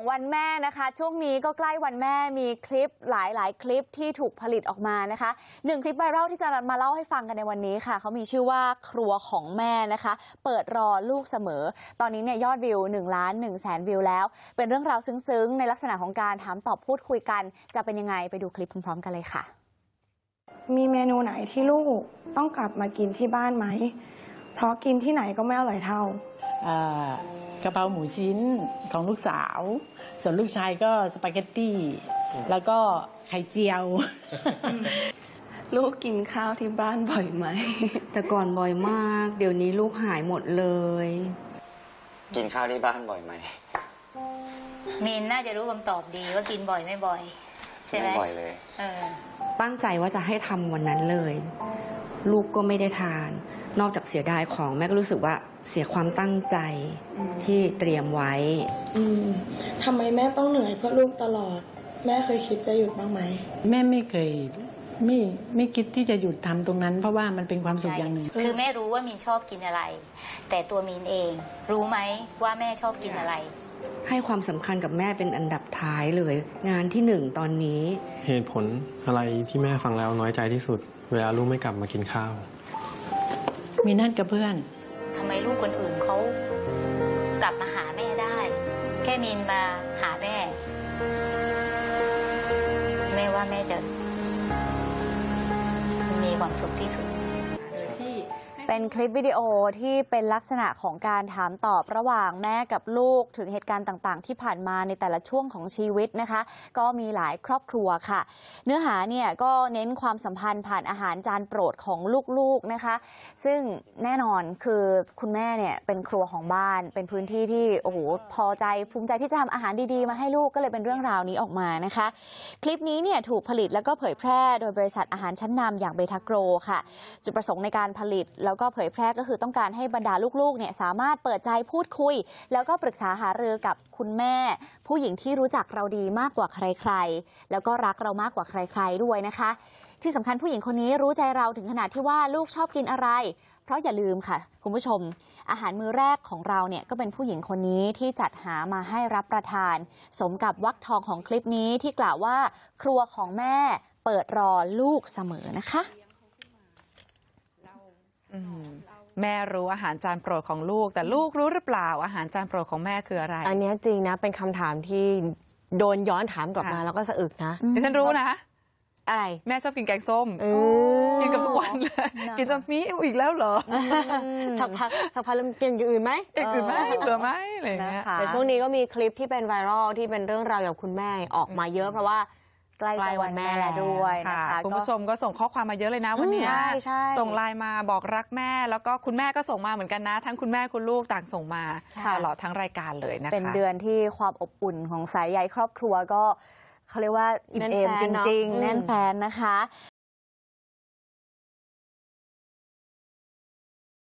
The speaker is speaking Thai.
ของวันแม่นะคะ ช่วงนี้ก็ใกล้วันแม่มีคลิปหลายๆ คลิปที่ถูกผลิตออกมานะคะหนึ่งคลิปไวรัลที่จะมาเล่าให้ฟังกันในวันนี้ค่ะเขามีชื่อว่าครัวของแม่นะคะ เปิดรอลูกเสมอ ตอนนี้เนี่ยยอดวิว1ล้าน1แสนวิวแล้ว เป็นเรื่องราวซึ้งๆ ในลักษณะของการถามตอบพูดคุยกัน จะเป็นยังไงไปดูคลิปพร้อมๆ กันเลยค่ะ มีเมนูไหนที่ลูกต้องกลับมากินที่บ้านไหมเพราะกินที่ไหนก็ไม่อร่อยเท่าอ่า กะเพราหมูชิ้นของลูกสาว ส่วนลูกชายก็สปาเกตตี้ แล้วก็ไข่เจียว ลูกกินข้าวที่บ้านบ่อยไหม แต่ก่อนบ่อยมาก เดี๋ยวนี้ลูกหายหมดเลย กินข้าวที่บ้านบ่อยไหมมีนน่าจะรู้คำตอบดีว่ากินบ่อยไม่บ่อย ใช่ไหมบ่อยเลยเออตั้งใจว่าจะให้ทำวันนั้นเลย ลูกก็ไม่ได้ทาน นอกจากเสียดายของแม่ก็รู้สึกว่าเสียความตั้งใจที่เตรียมไว้ อืมทำไมแม่ต้องเหนื่อยเพื่อลูกตลอด แม่เคยคิดจะหยุดบ้างไหม แม่ไม่เคยไม่ไม่คิดที่จะหยุดทำตรงนั้น เพราะว่ามันเป็นความสุขอย่างหนึ่ง คือแม่รู้ว่ามีนชอบกินอะไร แต่ตัวมีนเอง รู้ไหมว่าแม่ชอบกินอะไร ให้ความสำคัญกับแม่เป็นอันดับท้ายเลย งานที่หนึ่งตอนนี้ เหตุผลอะไรที่แม่ฟังแล้วน้อยใจที่สุด เวลาลูกไม่กลับมากินข้าว มีนั่นกับเพื่อนทำไมลูกคนอื่นเขากลับมาหาแม่ได้ แค่มีนมาหาแม่ แม่ว่าแม่จะมีความสุขที่สุด เป็นคลิปวิดีโอที่เป็นลักษณะของการถามตอบระหว่างแม่กับลูกถึงเหตุการณ์ต่างๆ ที่ผ่านมาในแต่ละช่วงของชีวิตนะคะ ก็มีหลายครอบครัวค่ะ เนื้อหาเนี่ยก็เน้นความสัมพันธ์ผ่านอาหารจานโปรดของลูกๆนะคะ ซึ่งแน่นอนคือคุณแม่เนี่ยเป็นครัวของบ้าน เป็นพื้นที่ที่โอ้โหพอใจภูมิใจที่จะทำอาหารดีๆ มาให้ลูกก็เลยเป็นเรื่องราวนี้ออกมานะคะ คลิปนี้เนี่ยถูกผลิตแล้วก็เผยแพร่โดยบริษัทอาหารชั้นนำอย่างเบทาโกรค่ะ จุดประสงค์ในการผลิตแล้วก็เผยแพร่ก็คือต้องการให้บรรดาลูกๆเนี่ยสามารถเปิดใจพูดคุย แล้วก็ปรึกษาหารือกับคุณแม่ ผู้หญิงที่รู้จักเราดีมากกว่าใครๆ แล้วก็รักเรามากกว่าใคร ๆด้วยนะคะ ที่สำคัญผู้หญิงคนนี้รู้ใจเราถึงขนาดที่ว่าลูกชอบกินอะไรเพราะอย่าลืมค่ะ คุณผู้ชม อาหารมื้อแรกของเราเนี่ยก็เป็นผู้หญิงคนนี้ที่จัดหามาให้รับประทาน สมกับวักทองของคลิปนี้ที่กล่าวว่า ครัวของแม่เปิดรอลูกเสมอนะคะ แม่รู้อาหารจานโปรดของลูก แต่ลูกรู้หรือเปล่า อาหารจานโปรดของแม่คืออะไร อันเนี้ยจริงนะ เป็นคำถามที่โดนย้อนถามกลับมาค่ะ แล้วก็สะอึกนะดิฉันรู้นะ อะไรแม่ชอบกินแกงส้ม เออกินกับทุกวันเลยน่ากินจนมีอีกแล้วเหรอสักพักสักพักเริ่มเก่งอย่างอื่นไหม อีกอื่นไหมเหลือไหมอะไรอย่างเงี้ย นะคะ แต่ช่วงนี้ก็มีคลิปที่เป็นไวรัลที่เป็นเรื่องราวเกี่ยวกับคุณแม่ออกมาเยอะเพราะว่า ใกล้จะวันแม่แล้วด้วยนะค่ะคะคุณก็ผู้ชมก็ส่งข้อความมาเยอะเลยนะวันเนี้ยใช่ใช่ส่งไลน์มาบอกรักแม่ แล้วก็คุณแม่ก็ส่งมาเหมือนกันนะ ทั้งคุณแม่คุณลูกต่างส่งมาค่ะตลอดทั้งรายการเลยนะคะเป็นเดือนที่ความอบอุ่นของสายใยครอบครัวก็เขาเรียกว่าอิ่มเอมแน่นแฟจนเนอะริงอืมๆแน่นแฟนนะคะ